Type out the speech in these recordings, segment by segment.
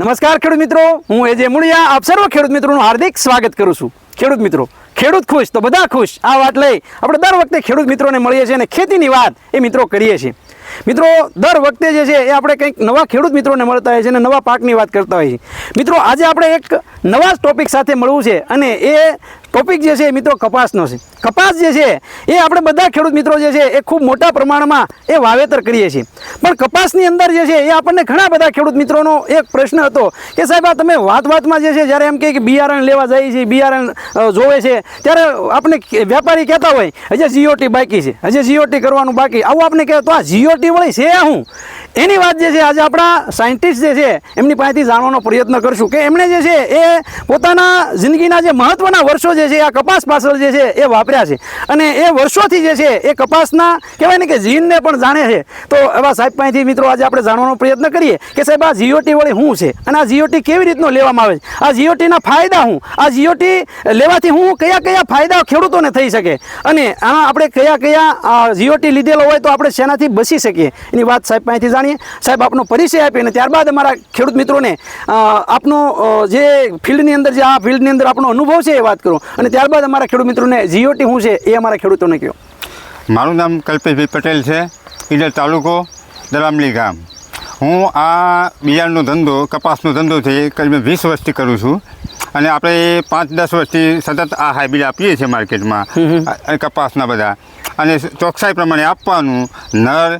નમસ્કાર ખેડૂત મિત્રો. હું એજે મુળિયા આપ સર્વ ખેડૂત મિત્રોનું હાર્દિક સ્વાગત કરું છું. ખેડૂત મિત્રો, ખેડૂત ખુશ તો બધા ખુશ. આ વાત લઈ આપણે દર વખતે ખેડૂત મિત્રોને મળીએ છીએ અને ખેતીની વાત એ મિત્રો કરીએ છીએ. મિત્રો, દર વખતે જે છે એ આપણે કંઈક નવા ખેડૂત મિત્રોને મળતા હોઈએ છે અને નવા પાકની વાત કરતા હોઈએ છે મિત્રો, આજે આપણે એક નવા ટોપિક સાથે મળવું છે અને એ ટોપિક જે છે એ મિત્રો કપાસનો છે. કપાસ જે છે એ આપણે બધા ખેડૂત મિત્રો જે છે એ ખૂબ મોટા પ્રમાણમાં એ વાવેતર કરીએ છીએ. પણ કપાસની અંદર જે છે એ આપણને ઘણા બધા ખેડૂત મિત્રોનો એક પ્રશ્ન હતો કે સાહેબ આ તમે વાત વાતમાં જે છે જ્યારે એમ કે બિયારણ લેવા જાય છે, બિયારણ જોવે છે, ત્યારે આપણે વેપારી કહેતા હોય, હજી જીઓટી બાકી છે, હજી જીઓટી કરવાનું બાકી આવું આપણે કહે તો આ જીઓટી વળી છે શું? એની વાત જે છે, આજે આપણા સાયન્ટિસ્ટ જે છે, એમની પાસેથી જાણવાનો પ્રયત્ન કરશું કે એમણે જે છે, એ પોતાના જિંદગીના જે મહત્વના વર્ષો જે છે આ કપાસ પાછળ જે છે, એ વાપર્યા છે. અને એ વર્ષોથી જે છે, એ કપાસના કહેવાય ને કે જીનને પણ જાણે છે. તો એવા સાહેબ પાસેથી મિત્રો આજે આપણે જાણવાનો પ્રયત્ન કરીએ કે સાહેબ, આ જીઓટી વળી શું છે? અને આ જીઓટી કેવી રીતનો લેવામાં આવે છે? આ જીઓટીના ફાયદા શું? આ જીઓટી લેવાથી હું કયા કયા ફાયદા ખેડૂતોને થઈ શકે? અને આમાં આપણે કયા કયા જીઓટી લીધેલો હોય તો આપણે શેનાથી બચી શકીએ? એની વાત સાહેબ પાસેથી જાણીએ. સાહેબ, આપનો પરિચય આપીને ત્યારબાદ અમારા ખેડૂત મિત્રોને આપનો જે ફિલ્ડની અંદર, જે આ ફિલ્ડની અંદર આપણો અનુભવ છે એ વાત કરું. અને ત્યારબાદ અમારા ખેડૂત મિત્રોને જીઓટી શું છે એ અમારા ખેડૂતોને કહો. મારું નામ કલ્પેશભાઈ પટેલ છે, ઈડર તાલુકો દલામલી ગામ. હું આ બિયારણનો ધંધો, કપાસનો ધંધો છે કરીબન વીસ વર્ષથી કરું છું. અને આપણે પાંચ દસ વર્ષથી સતત આ હાઇબ્રિડ આપીએ છીએ માર્કેટમાં. કપાસના બધા. અને ચોકસાઈ પ્રમાણે આપવાનું નર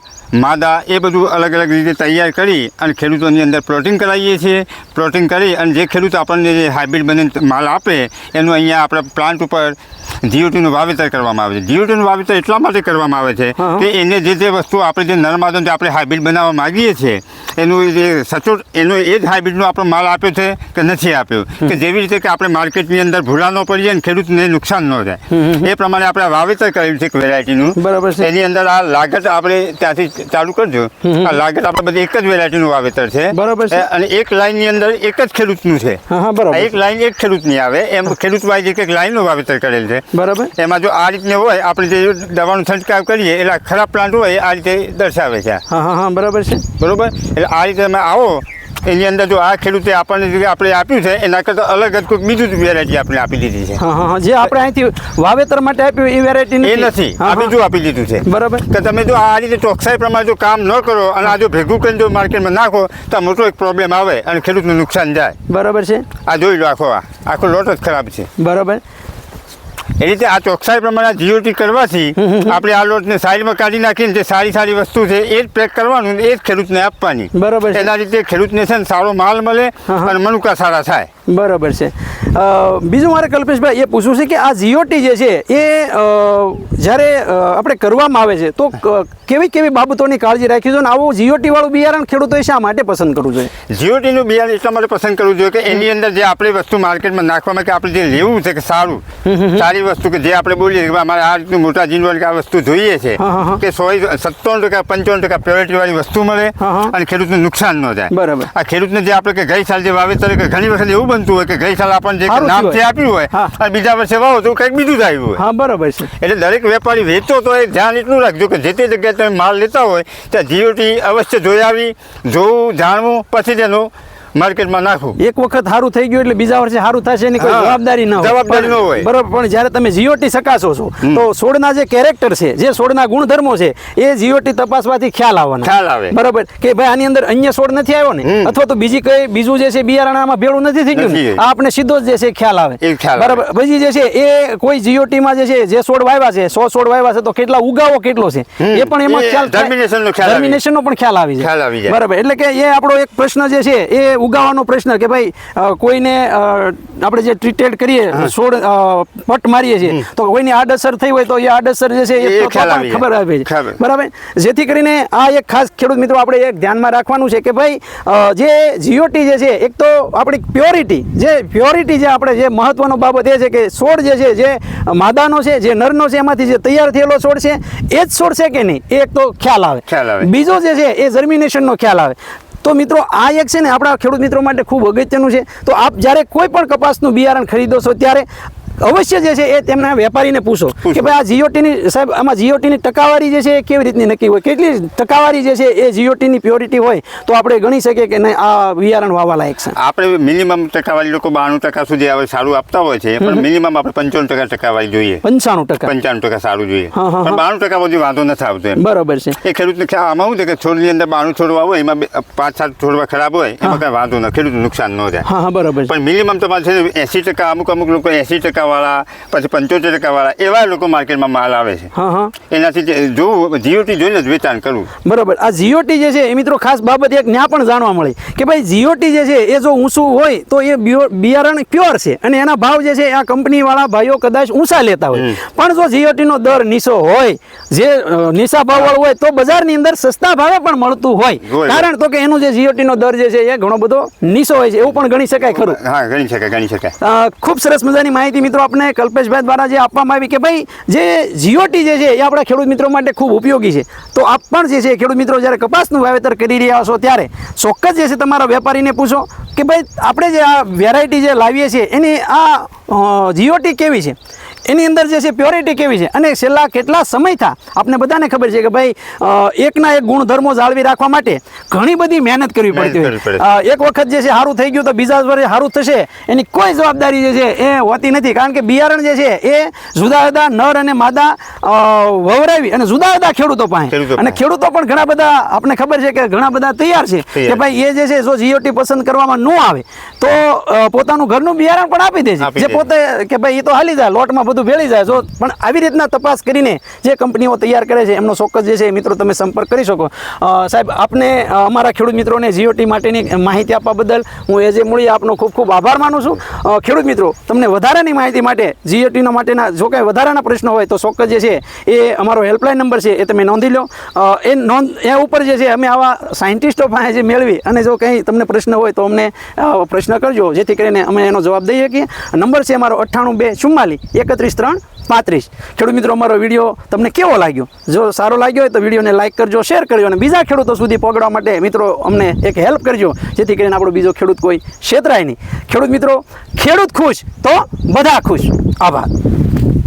માદા એ બધું અલગ અલગ રીતે તૈયાર કરી અને ખેડૂતોની અંદર પ્લોટિંગ કરાવીએ છીએ. પ્લોટિંગ કરી અને જે ખેડૂત આપણને જે હાઇબ્રિડ બને માલ આપે એનું અહીંયા આપણા પ્લાન્ટ ઉપર જીઓટીનું વાવેતર કરવામાં આવે છે. જીઓટીનું વાવેતર એટલા માટે કરવામાં આવે છે કે એને જે જે વસ્તુ આપણે જે નરમાદો જે આપણે હાઇબ્રિડ બનાવવા માગીએ છીએ એનું જે સચોટ એનો એ જ હાઇબ્રિડનો આપણો માલ આપ્યો છે કે નથી આપ્યો. કે જેવી રીતે કે આપણે માર્કેટની અંદર ભૂલા ન પડીએ અને ખેડૂતને નુકસાન ન થાય. એ પ્રમાણે આપણે વાવેતર કરેલું છે એક વેરાયટીનું બરાબર છે. એની અંદર આ લાગત આપણે ત્યાંથી ચાલુ કરજો. આ લાગત આપણે બધી એક જ વેરાયટીનું વાવેતર છે. બરાબર છે. અને એક લાઇનની અંદર એક જ ખેડૂતનું છે. એક લાઇન એક ખેડૂતની આવે. એમ ખેડૂત વાઇઝ એક એક લાઈનનું વાવેતર કરેલ છે. બરાબર? એમાં જો આ રીતને હોય આપણે જે દવાનો છંટકાવ કરીએ એટલે ખરાબ પ્લાન્ટ હોય આ રીતે દર્શાવે છે. હા હા હા બરાબર છે. બરોબર? એટલે આ રીતે તમે આવો એની અંદર જો આ ખેડૂતે આપણને જે આપણે આપ્યું છે એના કરતાં અલગ જ કોઈક બીજું જ વેરાયટી આપણે આપી દીધી છે. હા જે આપણે અહીંથી વાવેતર માટે આપ્યું એ વેરાયટી એ નથી. આ બીજું આપી દીધું છે. બરાબર. કે તમે જો આ રીતે ચોકસાઈ પ્રમાણે જો કામ ન કરો અને આ જો ભેગું કરીને જો માર્કેટમાં નાખો તો મોટો એક પ્રોબ્લેમ આવે અને ખેડૂતનું નુકસાન જાય. બરાબર છે. આ જોઈ લો આખો આ. આખો લોટ જ ખરાબ છે. બરાબર. એ રીતે આ ચોકસાઈ પ્રમાણે જીઓટી કરવાથી આપણે આ લોટને સાઈડમાં કાઢી નાખીને જે સારી સારી વસ્તુ છે એ જ પેક કરવાનું એ જ ખેડૂતને આપવાની. બરાબર છે. એના રીતે ખેડૂતને છે ને સારો માલ મળે. અને મનુકા સારા થાય. બરાબર છે. બીજું મારે કલ્પેશભાઈ એ પૂછવું છે કે આ જીઓટી જે છે એ જ્યારે આપણે કરવામાં આવે છે તો કેવી કેવી બાબતોની કાળજી રાખી જોઈએ આવું જીઓટી વાળું બિયારણ ખેડૂતોએ શા માટે પસંદ કરવું જોઈએ? જીઓટીનું બિયારણ એટલા માટે પસંદ કરવું જોઈએ કે એની અંદર જે આપણે વસ્તુ માર્કેટમાં નાખવામાં કે આપણે જે લેવું છે કે સારું સારી વસ્તુ કે જે આપણે બોલીએ કે અમારે આ રીતનું મોટા જીનવાળી કે આ વસ્તુ જોઈએ છે. કે સો સત્તાવન ટકા પંચાવન ટકા પ્યોરિટી વાળી વસ્તુ મળે. અને ખેડૂતને નુકસાન ન જાય બરાબર. આ ખેડૂતને જે આપણે કે ગઈ સાલ જે વાવેતર કે ઘણી વખત એવું બનતું હોય કે ગઈ સાલ આપણને જે નામ થયું જે આપ્યું હોય અને બીજા વર્ષે વાવો તો કંઈક બીજું જ આવ્યું હોય હા બરાબર છે એટલે દરેક વેપારી વેચતો તો એ ધ્યાન એટલું રાખજો કે જે તે જગ્યાએ તમે માલ લેતા હોય ત્યાં જીઓટી અવશ્ય જોઈ આવી જોવું જાણવું પછી તેનું માર્કેટમાં નાખું એક વખત સારું થઈ ગયું એટલે બીજા વર્ષે સારું થશે એની કોઈ જવાબદારી ન હોય જવાબદારી ન હોય. બરાબર પણ જ્યારે તમે જીઓટી ચકાસો છો તો છોડના જે કેરેક્ટર છે જે છોડના ગુણધર્મો છે એ જીઓટી તપાસવાથી ખ્યાલ આવવાનો ખ્યાલ આવે. બરાબર કે ભાઈ આની અંદર અન્ય છોડ નથી આવ્યો ને અથવા તો બીજી કઈ બીજું જે છે બિયારણામાં ભેળું નથી થઈ ગયું આ આપણે સીધો જ જે છે ખ્યાલ આવે. બરાબર પછી જે છે એ કોઈ જીઓટીમાં જે છે જે છોડ વાવ્યા છે સો છોડ વાવ્યા છે તો કેટલા ઉગાવો કેટલો છે એ પણ એમાં ખ્યાલ થાય. નો ખ્યાલ આવી. નો પણ ખ્યાલ આવી ખ્યાલ આવી જાય. બરાબર એટલે કે એ આપણો એક પ્રશ્ન જે છે એ ઉગાવાનો પ્રશ્ન કે ભાઈ કોઈને આપણે જે ટ્રીટેડ કરીએ છોડ પટ મારીએ છીએ તો કોઈની આડઅસર થઈ હોય તો એ આડઅસર જે છે એ. ખબર આવે છે બરાબર? જેથી કરીને આ એક ખાસ ખેડૂત મિત્રો આપણે એક ધ્યાનમાં રાખવાનું છે કે ભાઈ જે જીઓટી જે છે એક તો આપણી પ્યોરિટી જે પ્યોરિટી જે આપણે જે મહત્વનો બાબત એ છે કે છોડ જે છે જે માદાનો છે જે નરનો છે એમાંથી જે તૈયાર થયેલો છોડ છે એ જ છોડ છે કે નહીં? એ એક તો ખ્યાલ આવે. બીજો જે છે એ જર્મિનેશનનો ખ્યાલ આવે. તો મિત્રો, આ એક છે ને આપણા ખેડૂત મિત્રો માટે ખૂબ અગત્યનું છે. તો આપ જ્યારે કોઈ પણ કપાસનું બિયારણ ખરીદો છો, ત્યારે અવશ્ય જે છે એ તેમના વેપારીને પૂછો. કે ભાઈ આ જીઓટીની સાહેબ આમાં જીઓટીની ટકાવારી જે છે એ કેવી રીતની નક્કી હોય? કેટલી ટકાવારી જે છે એ જીઓટીની પ્યોરિટી હોય તો આપણે ગણી શકીએ કે નહીં આ વિયારણ વાવા લાયક છે. આપણે મિનિમમ ટકાવાળી લોકો બાણું ટકા સુધી હવે સારું આપતા હોય છે પણ મિનિમમ આપણે પંચાણું ટકા ટકાવારી જોઈએ. પંચાણું ટકા. પંચાણું ટકા સારું જોઈએ. પણ બાણું ટકા સુધી વાંધો નથી આવતો બરાબર છે. એ ખેડૂતને આમાં શું છે કે છોડની અંદર બાણું છોડવા હોય એમાં પાંચ સાત છોડવા ખરાબ હોય એમાં કાંઈ વાંધો નથી ખેડૂત નુકસાન ન થાય. હા બરોબર પણ મિનિમમ તમારે છે એસી ટકા અમુક અમુક લોકો એંસી ટકાવાળા પછી પંચોતેર ટકાવાળા એવા લોકો માર્કેટમાં માલ આવે છે. હા હા. એનાથી જે- જોવું જીઓટી જોઈને જ વેચાણ કરવું. બરાબર. આ જીઓટી જે છે એ મિત્રો ખાસ બાબત એક ન્યા પણ જાણવા મળી કે ભાઈ જીઓટી જે છે એ જો ઊંચું હોય તો એ બિયારણ પ્યોર છે અને એના ભાવ જે છે આ કંપનીવાળા ભાઈઓ કદાચ ઊંચા લેતા હોય. પણ જો જીઓટીનો દર નીચો હોય જે નીચા ભાવવાળો હોય તો બજારની અંદર સસ્તા ભાવે પણ મળતું હોય. હોય. કારણ તો કે એનું જે જીઓટીનો દર જે છે એ ઘણો બધો નીચો હોય છે. એવું પણ ગણી શકાય ખરું. હા ગણી શકાય ગણી શકાય. ખૂબ સરસ મજાની માહિતી મિત્રો આપણે કલ્પેશભાઈ દ્વારા જે આપવામાં આવી કે ભાઈ, જે જીઓટી જે છે, એ આપણા ખેડૂત મિત્રો માટે ખૂબ ઉપયોગી છે. તો આપ પણ જે છે ખેડૂત મિત્રો જ્યારે કપાસનું વાવેતર કરી રહ્યા છો ત્યારે ચોક્કસ જે છે, તમારા વેપારીને પૂછો કે ભાઈ, આપણે જે આ વેરાયટી જે લાવીએ છીએ, એની આ જીઓટી કેવી છે? એની અંદર જે છે પ્યોરિટી કેવી છે? અને છેલ્લા કેટલા સમયથી આપણે બધાને ખબર છે કે ભાઈ એકના એક ગુણધર્મો જાળવી રાખવા માટે ઘણી બધી મહેનત કરવી પડતી હોય. એક વખત જે છે સારું થઈ ગયું તો બીજા વર્ષે સારું થશે. એની કોઈ જવાબદારી જે છે એ હોતી નથી. કારણ કે બિયારણ જે છે એ જુદા જુદા નર અને માદા વવરાવી અને જુદા જુદા ખેડૂતો પાસે. અને ખેડૂતો પણ ઘણા બધા આપણે ખબર છે કે ઘણા બધા તૈયાર છે. કે ભાઈ એ જે છે જો જીઓટી પસંદ કરવામાં ન આવે તો પોતાનું ઘરનું બિયારણ પણ આપી દે છે જે પોતે કે ભાઈ એ તો હાલી જાય લોટમાં બધું ભેળી જાય, જો. પણ આવી રીતના તપાસ કરીને જે કંપનીઓ તૈયાર કરે છે, એમનો ચોક્કસ જે છે મિત્રો તમે સંપર્ક કરી શકો. સાહેબ, આપને અમારા ખેડૂત મિત્રોને જીઓટી માટેની માહિતી આપવા બદલ હું એ જે મૂળી આપનો ખૂબ ખૂબ આભાર માનું છું. ખેડૂત મિત્રો, તમને વધારાની માહિતી માટે જીઓટીના માટેના જો કાંઈ વધારાના પ્રશ્નો હોય તો ચોક્કસ જે છે એ અમારો હેલ્પલાઇન નંબર છે એ તમે નોંધી લો. એ નોંધ, એ ઉપર જે છે અમે આવા સાયન્ટિસ્ટો પાસે જે મેળવી અને જો કંઈ તમને પ્રશ્ન હોય તો અમને પ્રશ્ન કરજો. જેથી કરીને અમે એનો જવાબ દઈ શકીએ. નંબર છે અમારો અઠ્ઠાણું બે ચુમ્માલી એકત્રીસ ત્રણ, પાંત્રીસ. ખેડૂત મિત્રો, અમારો વીડિયો તમને કેવો લાગ્યો? જો સારો લાગ્યો હોય તો વિડીયોને લાઇક કરજો, શેર કરજો અને બીજા ખેડૂતો સુધી પહોંચવા માટે મિત્રો, અમને એક હેલ્પ કરજો, જેથી કરીને આપણો બીજો ખેડૂત કોઈ છેતરાય નહીં. ખેડૂત મિત્રો, ખેડૂત ખુશ તો બધા ખુશ. આભાર.